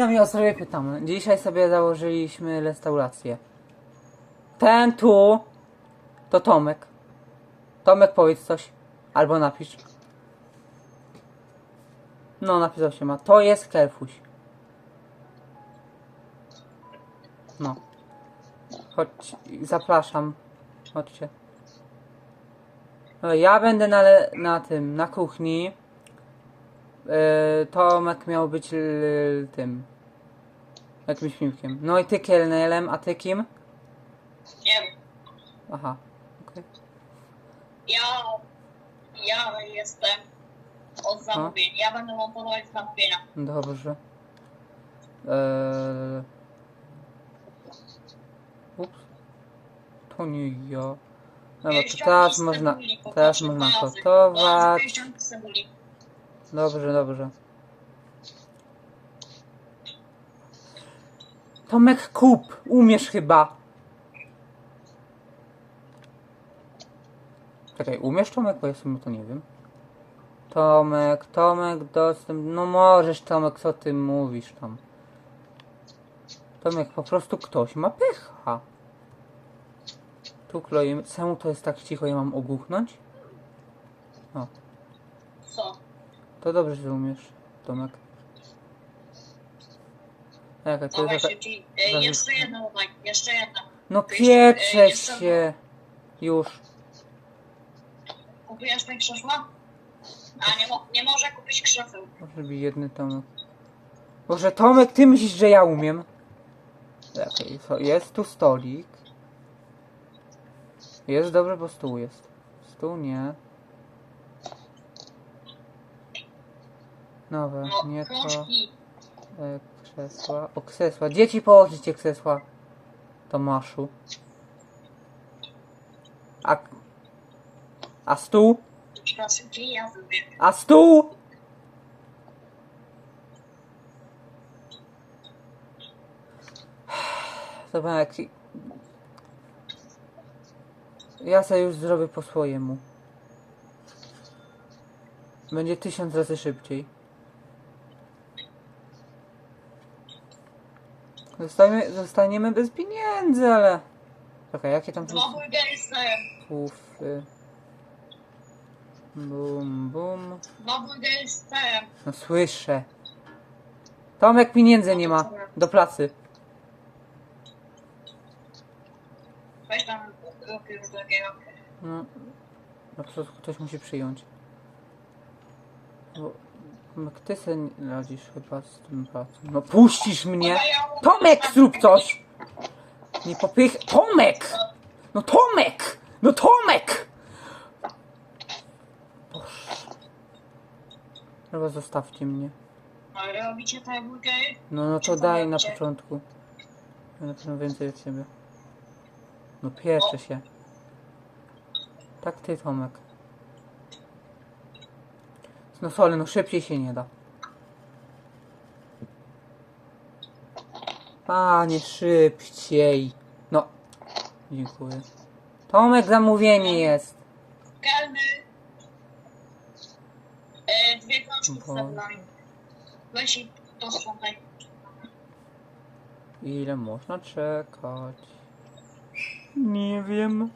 Witam i o sobie pytam. Dzisiaj sobie założyliśmy restaurację. Ten tu to Tomek. Tomek powiedz coś. Albo napisz. No napisał się ma. To jest Kerfuś. No. Chodź, zapraszam. Chodźcie. No, Ja będę na, na tym, na kuchni. Yy, Tomek miał być l- tym. Jakimś piłkiem. No i ty kelnerem, a ty kim? Nie wiem. Aha. okej. Ja, ja jestem od zamówień. Ja będę montować zamówienia. Dobrze. Eee... Ups. To nie ja. Dobra, to teraz można, teraz można gotować. Dobrze, dobrze. Tomek, kup! Umiesz chyba. Czekaj, umiesz Tomek? Bo ja sobie to nie wiem. Tomek, Tomek, dostęp. No możesz, Tomek, co ty mówisz tam? Tomek, po prostu ktoś ma pecha. Tu kloimy. Czemu to jest tak cicho, ja mam ogłuchnąć? O, Co? to dobrze, że umiesz, Tomek. Jaka to jest. E, jeszcze jedna dodaj. Jeszcze jedna. No piecze e, się! Już. Kupujesz mi krzesła? A nie, mo nie może kupić krzeseł. Może by jedny Tomek. Boże, Tomek, ty myślisz, że ja umiem? Okej, so, jest tu stolik. Jest dobrze, bo stół jest. Stół nie. Nowe, No, nie to. E, krzesła. O, krzesła. Dzieci, położycie krzesła. Tomaszu. A... A stół? A stół? Dobra, jak... Ja sobie już zrobię po swojemu. Będzie tysiąc razy szybciej. Zostaniemy, zostaniemy bez pieniędzy, ale... Czekaj, jakie tam serem. pufy? Bum, bum. Serem. No słyszę. Tomek pieniędzy nie ma. Do pracy. Weź tam. No, no to ktoś musi przyjąć. Bo Tomek, ty se nie radzisz chyba z tym pracą. No puścisz mnie! Tomek, zrób coś! Nie popych... Tomek! No Tomek! No Tomek! Boże. Chyba zostawcie mnie. Ale robicie te burgery? No, no to daj na początku. Ja na pewno więcej od siebie. No piecze się. Tak ty, Tomek. No sorry, no szybciej się nie da. Panie, szybciej. No. Dziękuję. Tomek, zamówienie jest. Kelny. E, dwie krążki Bo-. Weź i. Ile można czekać? Nie wiem.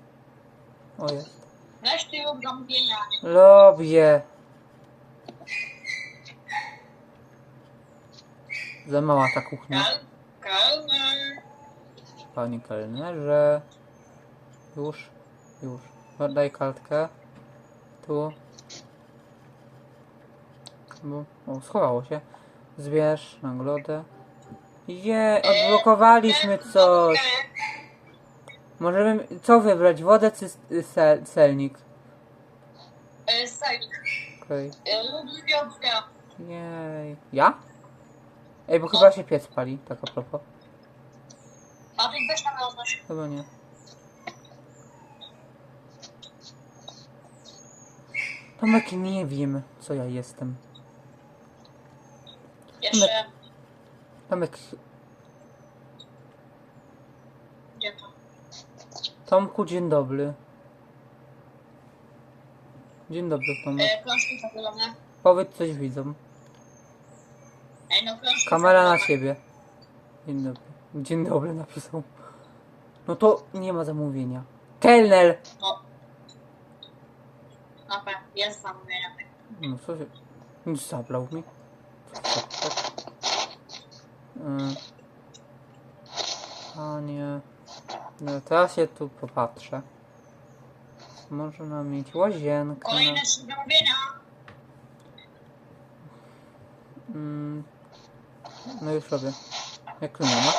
O jest. Weź ty zamówienia. Lubię. Za mała ta kuchnia. Kel, kelny. Panie kelnerze. Już, już. Daj kartkę. Tu. Bo, o, schowało się. Zbierz nagrodę. Je, odblokowaliśmy coś. Możemy, co wybrać? Wodę czy sel, celnik? E, sernik. Okej. E, gwiazdka. Jej. Ja? Ej, bo chyba się piec pali, tak a propos. A ty weź tam roznoś. Chyba nie. Tomek, nie wiem, co ja jestem. Jeszcze. Tomek, Gdzie to? Tomku, dzień dobry. Dzień dobry, Tomek. E. Powiedz coś widzom. No proszę. Kamera na ciebie. Dzień dobry. Dzień dobry napisał. No to nie ma zamówienia. Kelner! No. Dobra, jest zamówienie. No co się... Nic zablał mi. Co to? Mm. Panie... No teraz się tu popatrzę. Można mieć łazienkę. Kolejne zamówienia. Mm. No już robię. Jak nie ma.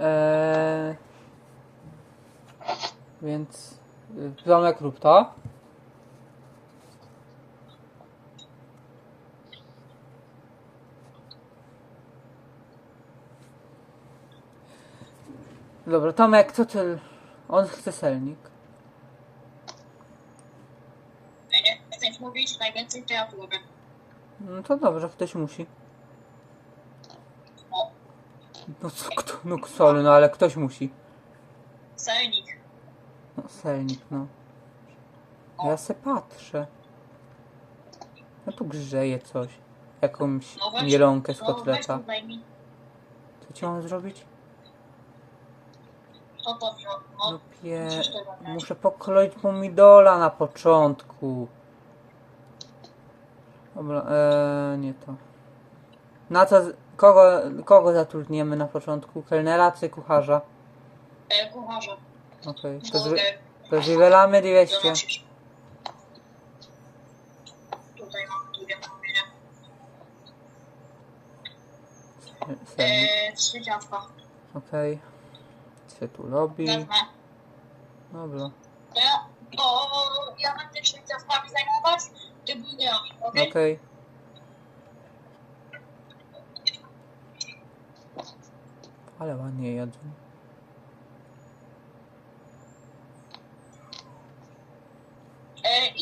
Eee, więc y, zamek rób to. Dobra, Tomek, co ty? On chce selnik. Ej, nie chcesz mówić najwięcej, to ja robię. No to dobrze, ktoś musi. No co, kto, no sorry, no ale ktoś musi. sernik. No selnik, no. Ja se patrzę. No tu grzeje coś. Jakąś No mielonkę z No weź kotleta. tutaj mi. Co ci mam zrobić? To. No No, pie... tego. Muszę pokroić pomidola na początku. Dobra, eee, nie to. Na co... Kogo, kogo zatrudniemy na początku? Kelnera czy kucharza? e, kucharza. Okej, to, zwy, to zwielamy 200. donosić. Tutaj mam drugie zamówienie. Selnik. E, trzy. Okej. Co tu robi? Dobra. Ja, to ja będę się zajmować, ty budyami, okej? Okej. Ale ładnie jadzą. E?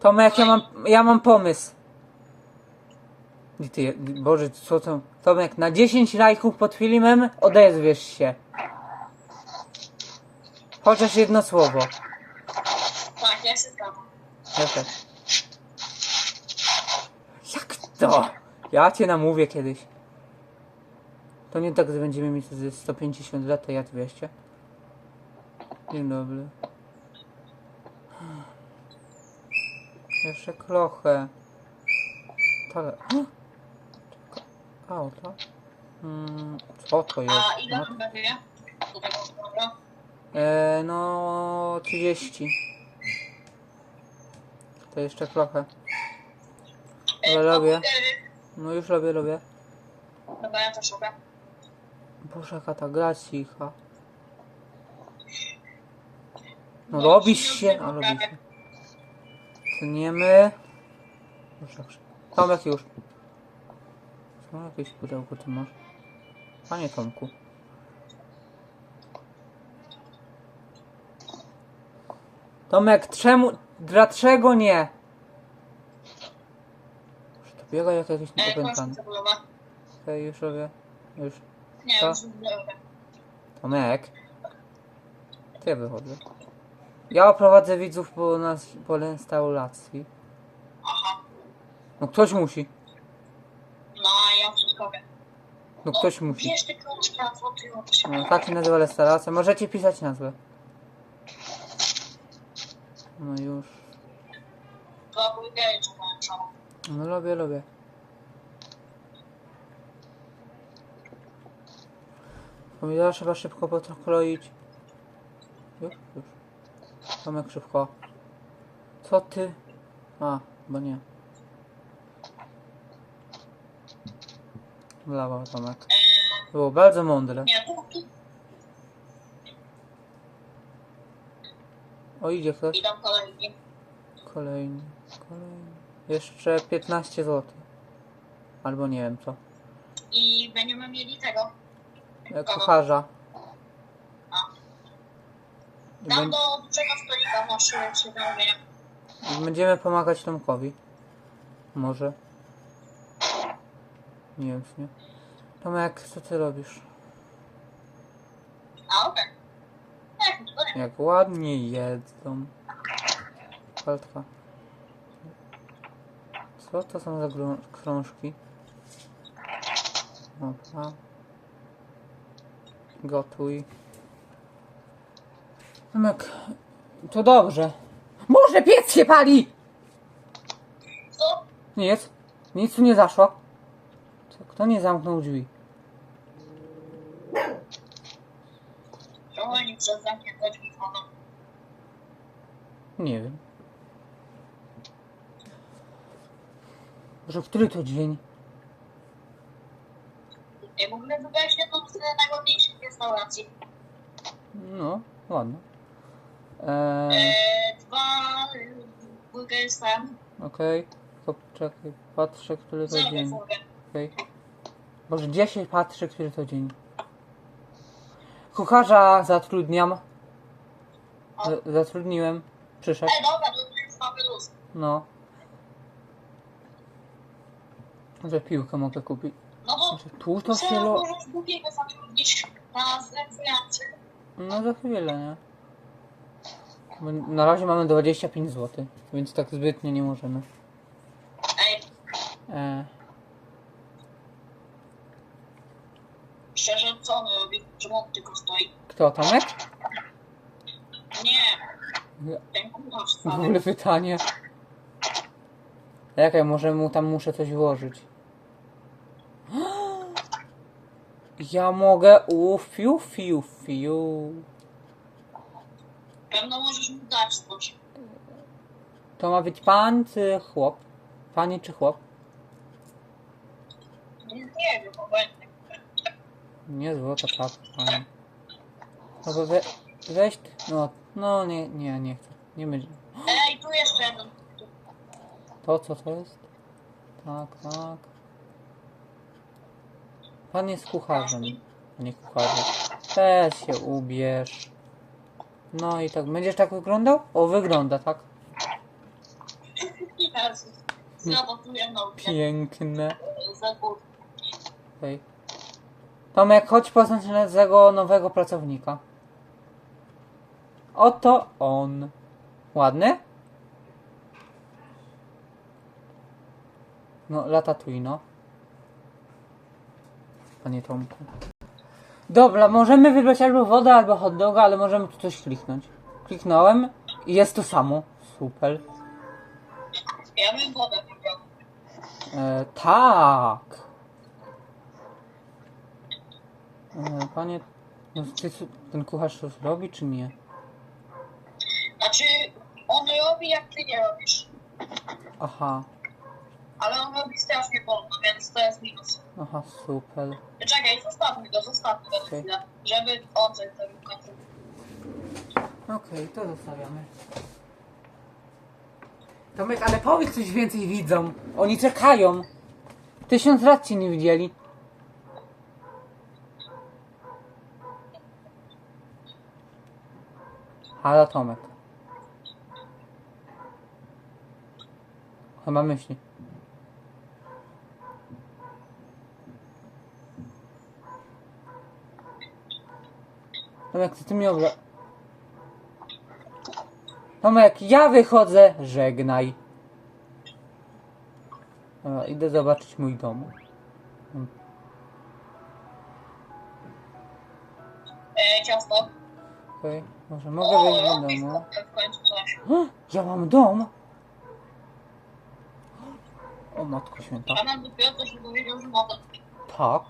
Tomek, ja mam, ja mam pomysł. I ty, Boże, co to? Tomek, na 10 lajków pod filmem odezwiesz się. Chociaż jedno słowo. Tak, ja się zgadzam. Ja też. Jak to? Ja cię namówię kiedyś. To nie tak, że będziemy mieć ze 150 lat, a ja 200. Dzień dobry. Jeszcze klochę. Tale. Auto. Hmm, co to jest? A ile No, on będzie? Do tego e, no 30. To jeszcze klochę. E, Ale robię. No już robię, robię. Dobra, ja też robię. Boże, jaka ta gra cicha. No No, robisz się, a robisz się. Tniemy. Już dobrze. Tomek już. Co jakieś pudełko ty masz? Panie Tomku. Tomek, czemu, dlaczego nie? Może to biega jak jakiś E, niepopętany. cebulowe. Okej, już robię. Już. Nie, Co? już. Tomek. To ja wychodzę. Ja oprowadzę widzów po, nas, po restauracji. Aha. No ktoś musi. No. No ktoś musi. No, tak się nazywa restauracja. Możecie pisać nazwę. No już. To burgery No lubię, lubię. Pomidora trzeba szybko pokroić. Już, już. Tomek szybko. Co ty? A, bo nie. Brawo, Tomek. Było bardzo mądre. O, idzie ktoś. idą kolejni. Kolejny, kolejny. Jeszcze 15 zł. Albo nie wiem co. I będziemy mieli tego. E, Kucharza. I Dam bę- do dużego stolika masz trzy zamówienia. i Będziemy pomagać Tomkowi. Może. Nie wiem sumie. Tomek, co ty robisz? Tak. Jak ładnie jedzą. Paltka. Co to są za krążki? Dobra. Gotuj. Tomek, to dobrze. Może piec się pali! Co? Nic. Nic tu nie zaszło. Co, kto nie zamknął drzwi? Przez zamknięte drzwi wchodzą. Nie wiem. Że który to dzień? Ja w ogóle wybrałeś jedną z najładniejszych restauracji. No, ładno. Eee, Eee, dwa burgery sam, okej. Okay. Czekaj, patrzę, który to dzień. Okej. Może gdzie się patrzy, który to dzień? Kucharza zatrudniam. Z- zatrudniłem. Przyszedł. Ej, dobra, to już mamy luz. No. Że piłkę mogę kupić. No bo Znaczy, tu to się lo... możesz głupiego zatrudnić na zleceniacy. No za chwilę, nie? Bo na razie mamy 25 zł, więc tak zbytnio nie możemy. Ej, E, szczerze, co on robi? Czemu on tylko stoi? kto, Tomek? Nie, ten W ogóle pytanie. Czekaj, może mu tam muszę coś włożyć. Ja mogę... U, fiu, fiu, fiu. Pewno możesz mu dać coś. To ma być pan czy chłop? Pani czy chłop? Nie, nie wiem, obojętnie. Nie złota czapka, pani. No bo we, weź... No, no nie, nie, nie chcę. Nie będzie. Ej, tu jeszcze jeden. To co to jest? Tak, tak. Pan jest kucharzem. Nie kucharzem. Też się ubierz. No i tak, będziesz tak wyglądał? O, wygląda, tak? Jezus. Zabotuję nogę. Piękne. Za but. Okej. Tomek, chodź poznać naszego nowego pracownika. Oto on. Ładny? No, latatuj, no. Panie Tomku. Dobra, możemy wybrać albo wodę, albo hot doga, ale możemy tu coś kliknąć. Kliknąłem i jest to samo. Super. Ja bym wodę wybrał. E, tak. E, panie, no, ty, ten kucharz coś robi, czy nie? Znaczy, on robi jak ty nie robisz. Aha, Ale on robi strasznie wolno, więc to jest minus. aha, super. Czekaj, zostawmy go, zostawmy go Okej. chwilę. Żeby on coś zrobił. Okej, to zostawiamy. Tomek, ale powiedz coś więcej widzom. Oni czekają. Tysiąc lat cię nie widzieli. Halo Tomek. Chyba myśli. Tomek, ty mi obra... Tomek, ja wychodzę, żegnaj. Dobra, idę zobaczyć mój dom. E, ciasto. Okej, może mogę wyjść do domu. w końcu coś. Ja mam dom! O matko święta. A nam dopiero mi powiedział, że mogę. Tak.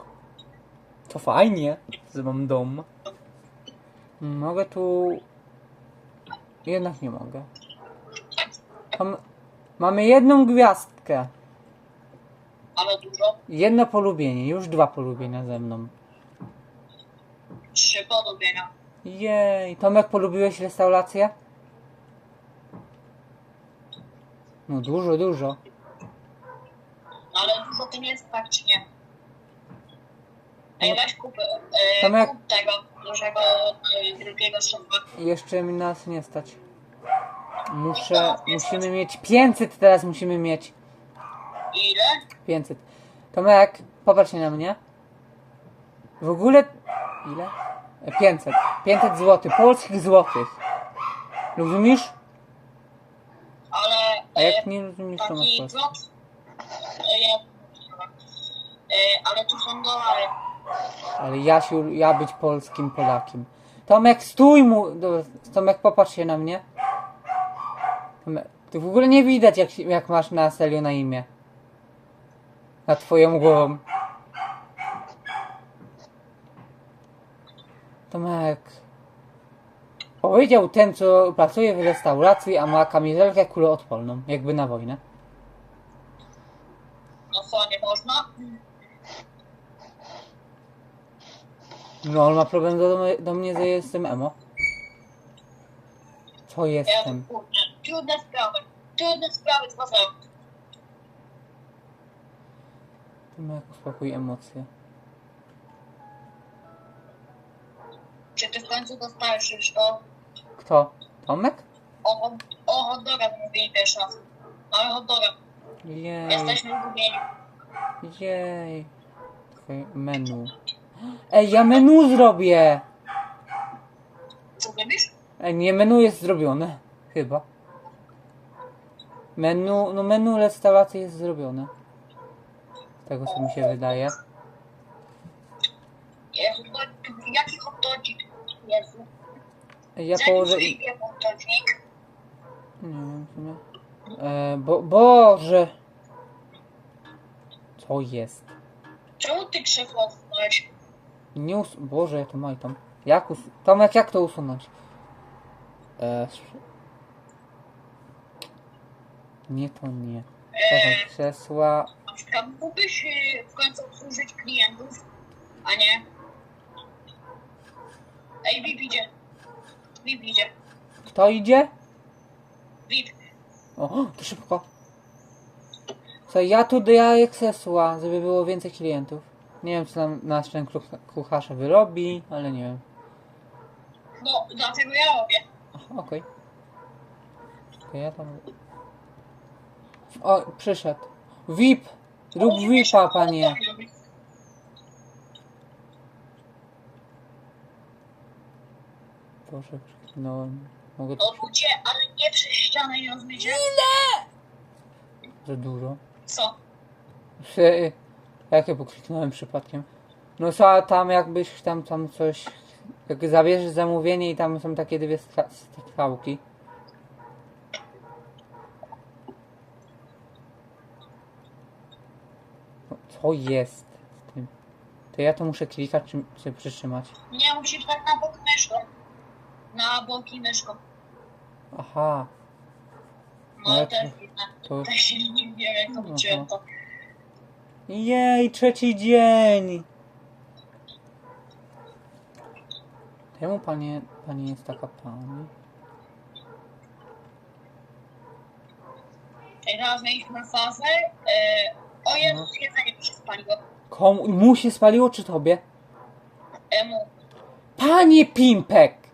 To fajnie, że mam dom. Mogę tu... Jednak nie mogę. Tam... Mamy jedną gwiazdkę. Ale dużo. Jedno polubienie, już dwa polubienia ze mną. Trzy podobienia. Jej, Tomek, polubiłeś restaurację? No dużo, dużo. Ale dużo to nie jest tak, czy nie? Ej, weź kup, e, Tomek. kup tego dużego, e, drugiego szopa. Jeszcze mi nas nie stać. Muszę, musimy mieć 500 teraz musimy mieć. Ile? 500. Tomek, popatrz się na mnie. W ogóle... Ile? E, 500. 500 zł. Polskich złotych. Rozumiesz? Ale... A e, jak nie rozumiesz, to masz plot... E, ja... E, ale tu są dolary. Ale Jasiu, ja być polskim Polakiem. Tomek, stój mu! Tomek, popatrz się na mnie. Tomek, ty w ogóle nie widać, jak, jak masz na serio na imię. Na twoją głową. Tomek. Powiedział ten, co pracuje w restauracji, a ma kamizelkę kuloodporną, jakby na wojnę. No co, nie można? No, on ma problem do, do mnie, że jestem emo. Co jestem? Trudne sprawy. Trudne sprawy tworzą. Tomek, uspokój emocje. Dostajesz już to? Kto? Tomek? O, o hot doga mówili pierwszy raz. Mamy hot doga. Jej, Jesteśmy zgubieni. jej. Twoje menu. Ej, ja menu zrobię! Co robisz? Ej, nie, menu jest zrobione. Chyba. Menu, no menu restauracji jest zrobione. Z tego co mi się wydaje. Jezu, to, jaki hot dogik? Jezu. Ja położę... hot dogik? Nie wiem w sumie. E, bo, Boże! Co jest? Czemu ty krzesło usunąłeś? Nie us... Boże, ja to majtam. Jak us... Tomek, jak to usunąć? E... Nie, to nie. Czekaj, krzesła... Na przykład mógłbyś y, w końcu obsłużyć klientów, a nie... Ej, VIP idzie. VIP idzie. Kto idzie? VIP. O, to szybko. Co, ja tu daję krzesła, żeby było więcej klientów. Nie wiem, co nam nasz ten kuch- kucharz wyrobi, ale nie wiem. No, dlatego ja robię. Aha, okej. Czekaj, ja tam... O, przyszedł. VIP! Rób VIPa, panie. Boże, przeklinąłem. Mogę to No ludzie, ale nie przez ścianę nie rozumiecie? za dużo. Co? Prze... Jak ja pokliknąłem przypadkiem? No co, tam jakbyś tam, tam coś... Jak zabierzesz zamówienie i tam są takie dwie stra- strzałki. No, Co jest z tym? To ja to muszę klikać czy, czy przytrzymać? Nie, musisz tak na bok myszką. Na boki myszką. Aha, No Ale to jest to- to... Się nie wiem, jak to wróciłem to. Jej, trzeci dzień! Czemu panie, pani jest taka pani? Teraz mieliśmy fazę. E, o Jezu, No. jedzenie mi się spaliło. Komu, mu się spaliło czy tobie? Emu. Panie Pimpek!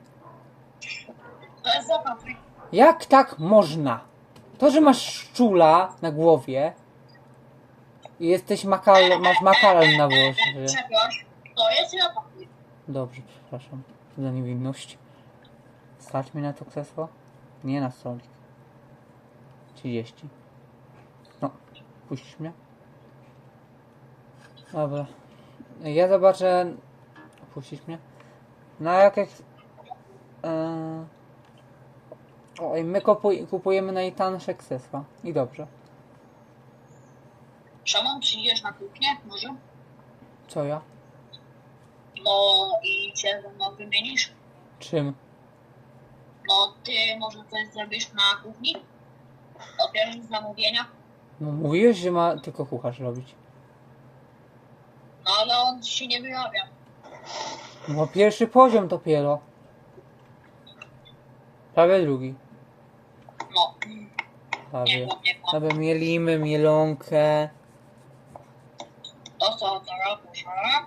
Jak tak można? To, że masz szczula na głowie i jesteś makal, masz makaron na włosie. Czegoś. To jest. Dobrze, przepraszam za niewinność. Stać mi na to krzesło? Nie na stolik. 30. No, puścisz mnie? Dobra. Ja zobaczę... Puścisz mnie? No jak... jak... Yy... Oj, my kupuj, kupujemy najtańsze krzesła. I dobrze. Szamon, przyjdziesz na kuchnię? Może? Co ja? No i cię ze mną wymienisz? Czym? No ty może coś zrobisz na kuchni? Odbierzesz zamówienia? No mówiłeś, że ma tylko kucharz robić. No ale on się nie wyrabia. No pierwszy poziom dopiero. Prawie drugi. No. Prawie. Dobra, mielimy mielonkę. To co, to robisz, a?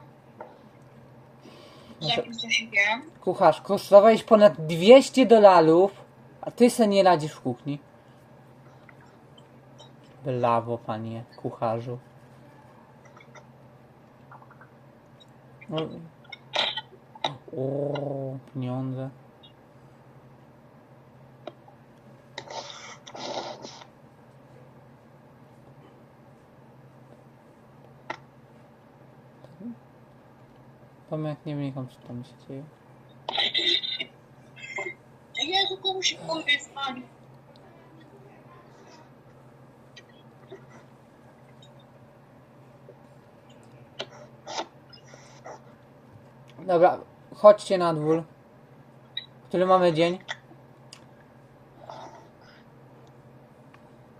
Z jakim zasięgiem? Kucharz, kosztowałeś ponad 200 dolarów, a ty se nie radzisz w kuchni. Brawo, panie kucharzu. No. O, pieniądze. Tomek, nie wnikam, co tam się dzieje. Jezu, komuś się powie spali. Dobra, chodźcie na dwór. Który mamy dzień?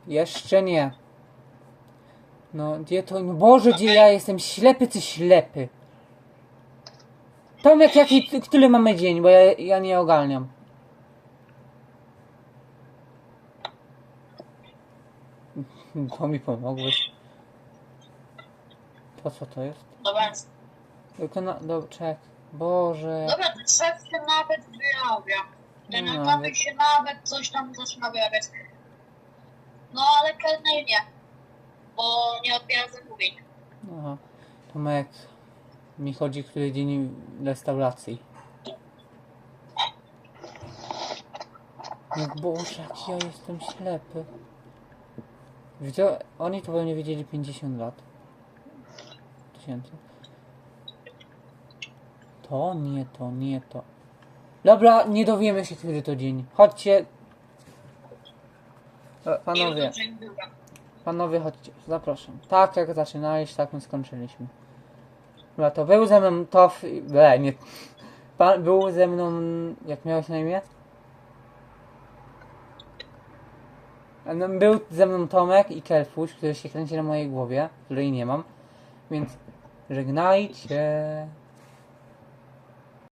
Jeszcze nie. No, gdzie to? No Boże, gdzie ja jestem ślepy, czy ślepy? Tomek, jaki, który mamy dzień, bo ja, ja nie ogarniam. To mi pomogłeś. To co to jest? Dobra, Tylko na... Do, czek. Boże. dobra, ten szef się nawet wyrabia. Ten ale- się nawet coś tam zaczyna wyrabiać. No ale kelner nie. Bo nie odbiera zamówień. Aha. Tomek, mi chodzi który dzień restauracji. No Boże, jak ja jestem ślepy. Widzę, oni to pewnie wiedzieli 50 lat. Tysięcy. To nie to, nie to. Dobra, nie dowiemy się, który to dzień. Chodźcie. E, Panowie. Panowie, chodźcie, zapraszam. Tak jak zaczynaliśmy, tak my skończyliśmy. Dobra, to był ze mną Tof... Ble, nie... Pan był ze mną... Jak miałeś na imię? No, Był ze mną Tomek i Kelfuś, który się kręci na mojej głowie, której nie mam. Więc żegnajcie.